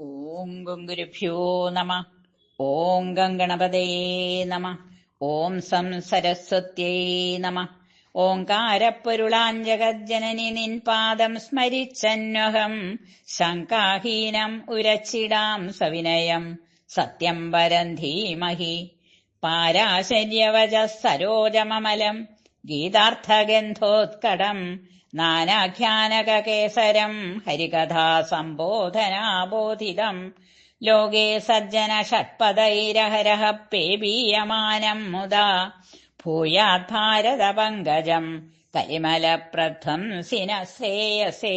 ഓം ഗുരുഭ്യോ നമ. ഓം ഗംഗണപതേ നമ. ഓം സം സരസ്വത്യേ നമ. ഓങ്കാരപ്പൊരുളാൻ ജഗജ്ജനനി നിൻ പാദം സ്മരിച്ചന്വഹം. ശങ്കാഹീനം ഉരച്ചിടാം സവിനയം. സത്യം വരം ധീമഹി. പാരാശര്യവച സരോജമമലം. ഗീതാർത്ഥഗന്ധോത്കടം. നാനാഖ്യാനകേസരം ഹരികഥാ സംബോധനാബോധിതം ലോകേ സജ്ജന ഷട്പദൈരഹരഹ പേബീയമാനം മുദാ. ഭൂയാത് ഭാരത ഭാരതപങ്കജം കരിമലപ്രധ്വംസിന ശ്രേയസേ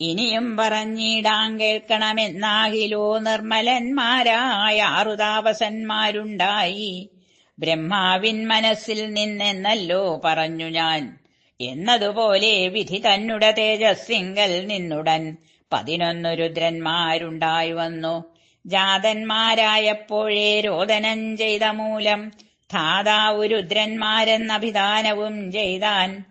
ഇനിയും പറഞ്ഞിടാൻ കേൾക്കണമെന്നാകിലോ നിർമ്മലന്മാരായ ആറുതാപസന്മാരുണ്ടായി ബ്രഹ്മാവിൻ മനസ്സിൽ നിന്നെന്നല്ലോ പറഞ്ഞു ഞാൻ. എന്നതുപോലെ വിധി തന്നുട തേജസ്സിങ്കൽ നിന്നുടൻ പതിനൊന്നു രുദ്രന്മാരുണ്ടായി വന്നു. ജാതന്മാരായപ്പോഴേ രോദനം ചെയ്ത മൂലം ധാതാവു രുദ്രന്മാരെന്നഭിധാനവും ചെയ്താൻ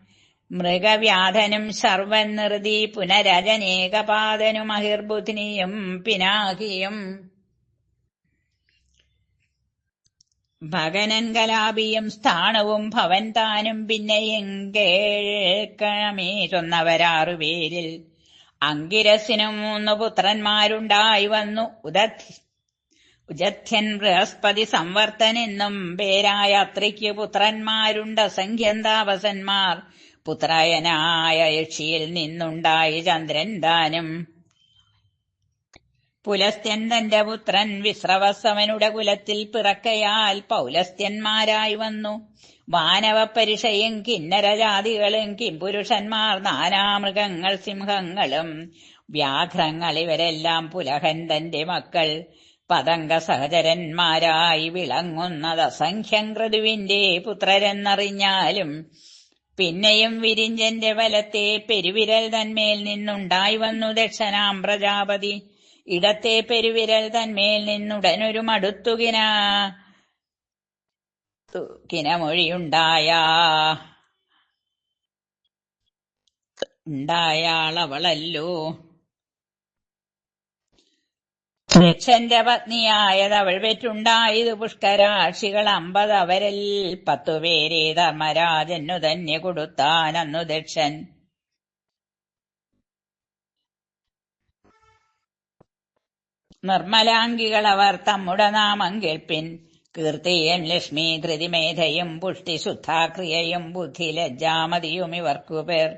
മൃഗവ്യാധനും സർവൻ നിർതി പുനരജനേകപാതനുമഹിർബുധിനിയും പിനാകിയും ഭഗനൻ കലാപിയും സ്ഥാണവും ഭവൻ താനും പിന്നെയും കേൾക്കണമേ ചൊന്നവരാറുപേരിൽ അങ്കിരസിനും മൂന്ന് പുത്രന്മാരുണ്ടായി വന്നു. ഉദധി ഉജധ്യൻ ബൃഹസ്പതി സംവർത്തനെന്നും പേരായ അത്രയ്ക്ക് പുത്രന്മാരുണ്ട്. അസംഖ്യന്താപസന്മാർ പുത്രയനായ യക്ഷിയിൽ നിന്നുണ്ടായി ചന്ദ്രൻ താനും പുലസ്ത്യൻ തന്റെ പുത്രൻ വിശ്രവസവനുടെ കുലത്തിൽ പിറക്കയാൽ പൗലസ്ത്യന്മാരായി വന്നു. വാനവപരിഷയും കിന്നരജാതികളും കിംപുരുഷന്മാർ നാനാമൃഗങ്ങൾ സിംഹങ്ങളും വ്യാഘ്രങ്ങൾ ഇവരെല്ലാം പുലഹൻ തന്റെ മക്കൾ. പതംഗ സഹചരന്മാരായി വിളങ്ങുന്നത് അസംഖ്യം കൃതുവിന്റെ പുത്രരെന്നറിഞ്ഞാലും പിന്നെയും വിരിഞ്ചന്റെ വലത്തെ പെരുവിരൽ തന്മേൽ നിന്നുണ്ടായി വന്നു ദക്ഷനാം പ്രജാപതി. ഇടത്തെ പെരുവിരൽ തന്മേൽ നിന്നുടനൊരു മടുത്തുകിന. കിനമൊഴിയുണ്ടായ ഉണ്ടായാളവളല്ലോ. ദക്ഷന്റെ പത്നിയായത് അവൾ പെറ്റുണ്ടായത് പുഷ്കരാക്ഷികൾ അമ്പത് അവരിൽ പത്തുപേരെ ധർമ്മരാജനു തന്നെ കൊടുത്താനന്നു ദക്ഷൻ. നിർമ്മലാംഗികളവർ തമ്മുടെ നാമം കേൾപ്പിൻ കീർത്തിയും ലക്ഷ്മി ധൃതിമേധയും പുഷ്ടി ശുദ്ധാക്രിയയും ബുദ്ധി ലജ്ജാമതിയും ഇവർക്കു പേർ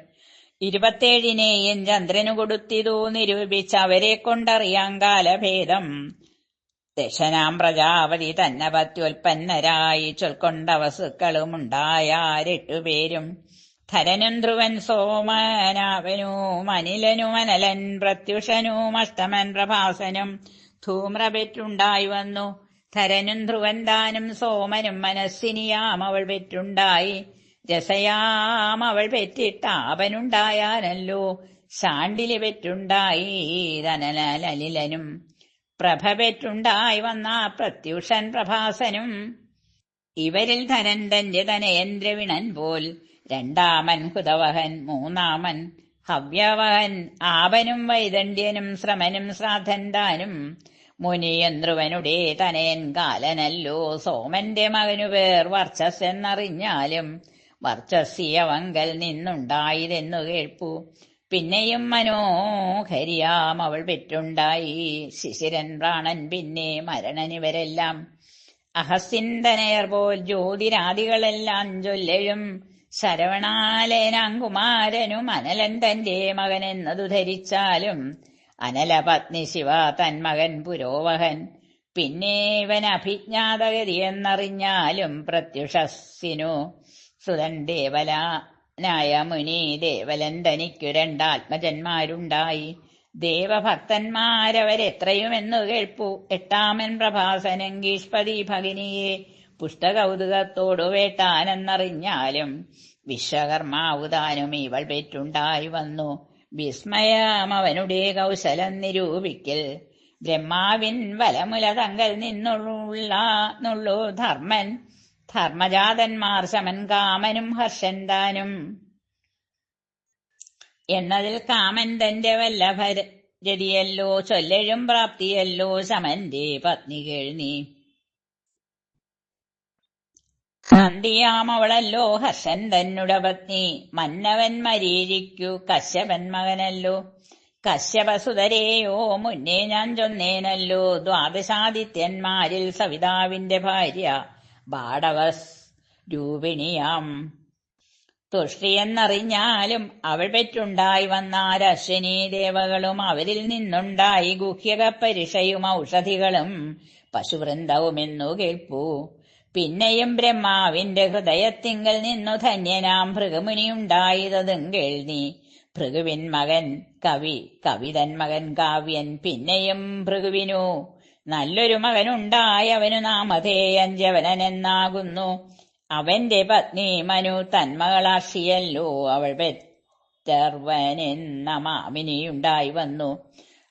ഇരുപത്തേഴിനെയും ചന്ദ്രനു കൊടുത്തിതു നിരൂപിച്ച് അവരെ കൊണ്ടറിയാം കാലഭേദം. ദശനാം പ്രജാപതി തന്നെ ചൊൽക്കൊണ്ട ചൊൽക്കൊണ്ട വസുക്കളുമുണ്ടായാരെട്ടുപേരും ധരനും ധ്രുവൻ സോമനാവനും അനിലനും അനലൻ പ്രത്യുഷനും അഷ്ടമൻ പ്രഭാസനും ധൂമ്രപെറ്റുണ്ടായി വന്നു. ധരനും ധ്രുവൻ താനും സോമനും മനസ്സിനിയാം അവൾ പെറ്റുണ്ടായി. രസയാം അവൾ പെറ്റിട്ടാപനുണ്ടായാനല്ലോ ശാണ്ടിലി പെറ്റുണ്ടായി ധനലലിലനും പ്രഭ പെറ്റുണ്ടായി വന്ന പ്രത്യുഷൻ പ്രഭാസനും. ഇവരിൽ ധനൻ തന്റെ തനയന്ദ്രവിണൻ പോൽ രണ്ടാമൻ ഹുതവഹൻ മൂന്നാമൻ ഹവ്യവഹൻ. ആപനും വൈദണ്ഡ്യനും ശ്രമനും ശ്രാദ്ധൻ താനും മുനിയന്ത്രുവനുടെ തനയൻ കാലനല്ലോ. സോമന്റെ മകനു പേർ വർച്ചസ് എന്നറിഞ്ഞാലും വർച്ചസ്സിയവങ്കൽ നിന്നുണ്ടായതെന്നു കേൾപ്പു. പിന്നെയും മനോഹരിയാം അവൾ പെറ്റുണ്ടായി. ശിശിരൻ പ്രാണൻ പിന്നെ മരണനിവരെല്ലാം അഹസിന്തനയർ പോൽ ജ്യോതിരാദികളെല്ലാം ചൊല്ലഴും ശരവണാലേനാങ്കുമാരനും അനലൻ തന്റെ മകനെന്നതു ധരിച്ചാലും അനലപത്നി ശിവ തന്മകൻ പുരോവഹൻ. പിന്നെ ഇവൻ അഭിജ്ഞാതഗതി എന്നറിഞ്ഞാലും പ്രത്യുഷസ്സിനു സുതൻ ദേവലാനായ മുനി ദേവലൻ തനിക്കു രണ്ടാത്മജന്മാരുണ്ടായി. ദേവഭക്തന്മാരവരെത്രയുമെന്നു കേൾപ്പു. എട്ടാമൻ പ്രഭാസനങ്കീഷ്പതി ഭഗിനിയെ പുഷ്ടകൗതുകത്തോടു വേട്ടാനെന്നറിഞ്ഞാലും വിശ്വകർമാവുതാനും ഇവൾ പെറ്റുണ്ടായി വന്നു. വിസ്മയം അവനുടെ കൗശലം നിരൂപിക്കൽ. ബ്രഹ്മാവിൻ വലമുല തങ്കൽ നിന്നുള്ള നുള്ളു ധർമ്മൻ. ധർമ്മജാതന്മാർ ശമൻ കാമനും ഹർഷൻ താനും. എന്നതിൽ കാമൻ തന്റെ വല്ലഭരതിയല്ലോ ചൊല്ലഴും പ്രാപ്തിയല്ലോ ശമന്റെ പത്നി കേൾനീ കാന്തിയാമവളല്ലോ ഹസൻ തന്നുട പത്നി മന്നവൻ മരീചിക്കു കശ്യപൻ മകനല്ലോ. കശ്യപസുതരെയോ മുന്നേ ഞാൻ ചൊന്നേനല്ലോ. ദ്വാദശാദിത്യന്മാരിൽ സവിതാവിന്റെ ഭാര്യ ബാടവസ് രൂപിണിയാം. തുഷ്ടിയെന്നറിഞ്ഞാലും അവൾ പെറ്റുണ്ടായി വന്നാരശ്വിനി ദേവകളും അവരിൽ നിന്നുണ്ടായി ഗുഹ്യകപ്പരിഷയും ഔഷധികളും പശുവൃന്ദവുമെന്നു കേൾപ്പൂ. പിന്നെയും ബ്രഹ്മാവിന്റെ ഹൃദയത്തിങ്കൽ നിന്നു ധന്യനാം ഭൃഗമുനിയുണ്ടായതും കേൾനി. ഭൃഗുവിൻ മകൻ കവി കവിതൻ മകൻ കാവ്യൻ പിന്നെയും ഭൃഗുവിനു. നല്ലൊരു മകനുണ്ടായവനു നാമധേയൻ ജവനനെന്നാകുന്നു. അവന്റെ പത്നി മനു തന്മകളാക്ഷിയല്ലോ അവൾ പെറ്റർവനെന്ന മാമിനിയുണ്ടായി വന്നു.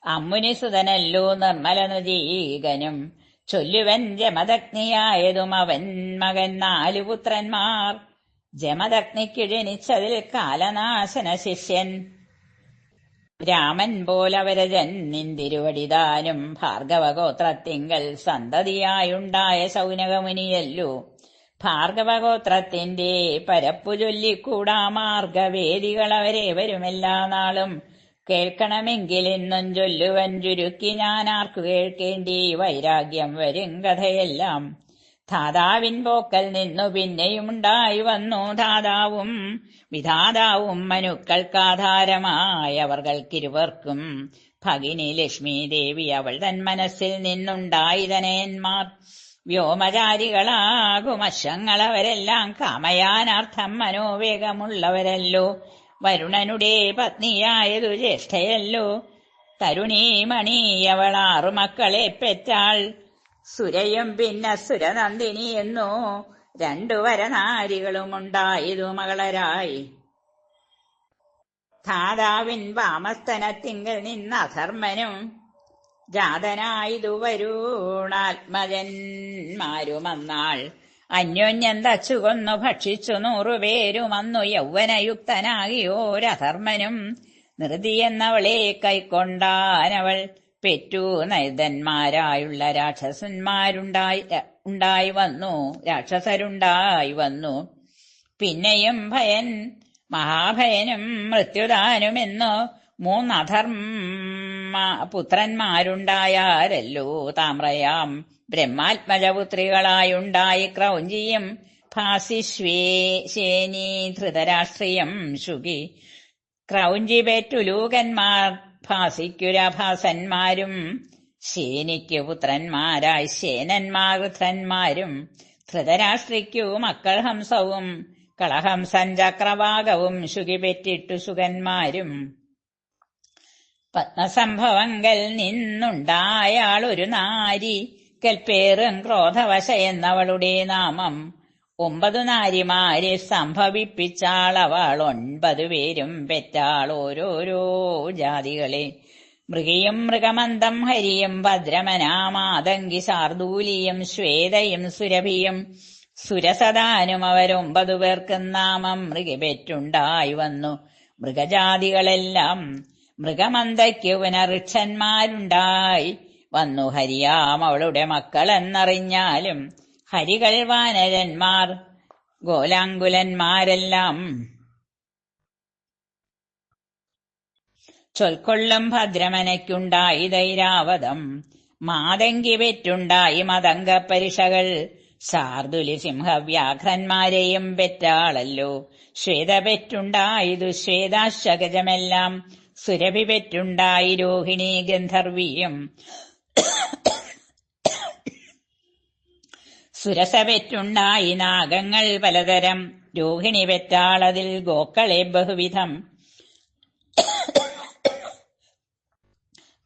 അമ്മുനി സുതനല്ലോ നിർമ്മല നദീകനും ചൊല്ലുവൻ ജമദഗ്നിയായതും അവൻ മകൻ നാലു പുത്രന്മാർ. ജമദഗ്നിക്ക് ജനിച്ചതിൽ കാലനാശന ശിഷ്യൻ. രാമൻ പോലവരജൻ നിന്തിരുവടിദാനും ഭാർഗവഗോത്രത്തിങ്കൽ സന്തതിയായുണ്ടായ സൗനകമുനിയല്ലു. ഭാർഗവഗോത്രത്തിന്റെ പരപ്പു ചൊല്ലിക്കൂടാ മാർഗവേദികളവരെ വരുമെല്ലാ നാളും കേൾക്കണമെങ്കിൽ ഇന്നും ചൊല്ലുവൻ ചുരുക്കി ഞാൻ ആർക്കു കേൾക്കേണ്ടി? വൈരാഗ്യം വരും കഥയെല്ലാം. ധാതാവിൻ പോക്കൽ നിന്നു പിന്നെയുമുണ്ടായി വന്നു ധാതാവും. വിധാതാവും മനുക്കൾക്കാധാരമായവർകൾക്കിരുവർക്കും ഭഗിനി ലക്ഷ്മി ദേവി അവൾ തൻ മനസ്സിൽ നിന്നുണ്ടായിതനേന്മാർ. വ്യോമചാരികളാകും അശങ്ങളവരെല്ലാം കാമയാനാർത്ഥം മനോവേഗമുള്ളവരല്ലോ. വരുണനുടെ പത്നിയായതു ജ്യേഷ്ഠയല്ലോ. തരുണീമണി അവളാറു മക്കളെ പെറ്റാൾ. സുരയും പിന്നെ സുരനന്ദിനി എന്നോ രണ്ടു വരനാരികളുമുണ്ടായതു മകളരായി. ധാതാവിൻ വാമസ്തനത്തിങ്കൽ നിന്ന് അധർമ്മനും ജാതനായതു വരുണാത്മജന്മാരുമന്നാൾ. അന്യോന്യം തച്ചുകൊന്നു ഭക്ഷിച്ചു നൂറുപേരും അന്നു യൗവനയുക്തനാകിയോരധർമ്മനും. നിർതി എന്നവളെ കൈക്കൊണ്ടാനവൾ പെറ്റു നൈതന്മാരായുള്ള രാക്ഷസന്മാരുണ്ടായി ഉണ്ടായി വന്നു രാക്ഷസരുണ്ടായി വന്നു. പിന്നെയും ഭയൻ മഹാഭയനും മൃത്യുദാനുമെന്നു മൂന്നധർമ്മ പുത്രന്മാരുണ്ടായാരല്ലോ താമ്രയാം. ബ്രഹ്മാത്മജപുത്രികളായുണ്ടായി ക്രൗഞ്ചിയും ഭാസിശ്വേശേനി ധൃതരാഷ്ട്രീയം ശുകി. ക്രൗഞ്ചി പെറ്റുലൂകന്മാർ ഭാസിക്കുരഭാസന്മാരും ശേനിക്കു പുത്രന്മാരായി ശേനന്മാർ ധൃതന്മാരും ധൃതരാഷ്ട്രിക്കു മക്കൾ ഹംസവും കളഹംസൻ ചക്രവാകവും ശുകി പെറ്റിട്ടു സുഖന്മാരും പത്മസംഭവങ്കൽ നിന്നുണ്ടായാൾ ഒരു നാരി. കൽപ്പേറും ക്രോധവശ എന്നവളുടെ നാമം. ഒമ്പത് നാരിമാരെ സംഭവിപ്പിച്ചാൾ അവൾ ഒൻപത് പേരും പെറ്റാൾ ഓരോരോ ജാതികളെ. മൃഗിയും മൃഗമന്ദം ഹരിയും ഭദ്രമനാമാതങ്കി ശാർദൂലിയും ശ്വേതയും സുരഭിയും സുരസദാനും അവരൊമ്പതു പേർക്കും നാമം മൃഗപെറ്റുണ്ടായി വന്നു. മൃഗജാതികളെല്ലാം മൃഗമന്തയ്ക്ക് ഋക്ഷന്മാരുണ്ടായി വന്നു ഹരിയാം അവളുടെ മക്കളെന്നറിഞ്ഞാലും ഹരികൾ വാനരന്മാർ ഗോലാങ്കുലന്മാരെല്ലാം. ചൊൽക്കൊള്ളും ഭദ്രമനയ്ക്കുണ്ടായി ധൈരാവതം മാതങ്കി പെറ്റുണ്ടായി മതംഗപരിഷകൾ. ശാർദുലി സിംഹവ്യാഘ്രന്മാരെയും പെറ്റാളല്ലോ ശ്വേത പെറ്റുണ്ടായി ശ്വേതാശകജമെല്ലാം സുരഭി പെറ്റുണ്ടായി രോഹിണി ഗന്ധർവീയം സുരസ പെറ്റുണ്ടായി നാഗങ്ങൾ പലതരം. രോഹിണി പെറ്റാളതിൽ ഗോക്കളെ ബഹുവിധം.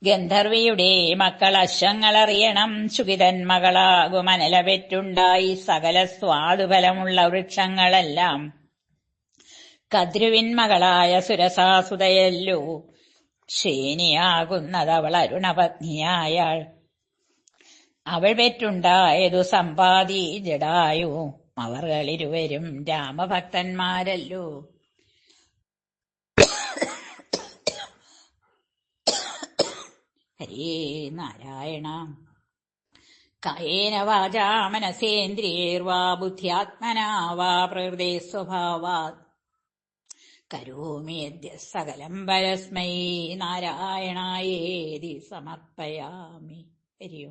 ഗന്ധർവിയുടെ മക്കൾ അശ്വങ്ങളറിയണം. ശുകിതൻ മകളാകുമനല പെറ്റുണ്ടായി സകല സ്വാദുഫലമുള്ള വൃക്ഷങ്ങളെല്ലാം. കദ്രുവിൻ മകളായ സുരസാസുതയല്ലോ. ശേനിയാകുന്നതവൾ അരുണപത്നിയായാൾ. അവൾ പെറ്റുണ്ടായതു സമ്പാദി ജഡായു അവർകളിരുവരും രാമഭക്തന്മാരല്ലോ. ഹരേ നാരായണ. കയേന വാചാ മനസേന്ദ്രിയേർവാ ബുദ്ധ്യാത്മനാ വാ പ്രകൃതേ സ്വഭാവാത്. കരോമി യദ്യ സകലം പരസ്മൈ നാരായണായേതി സമർപ്പയാമി. ഹരിയോ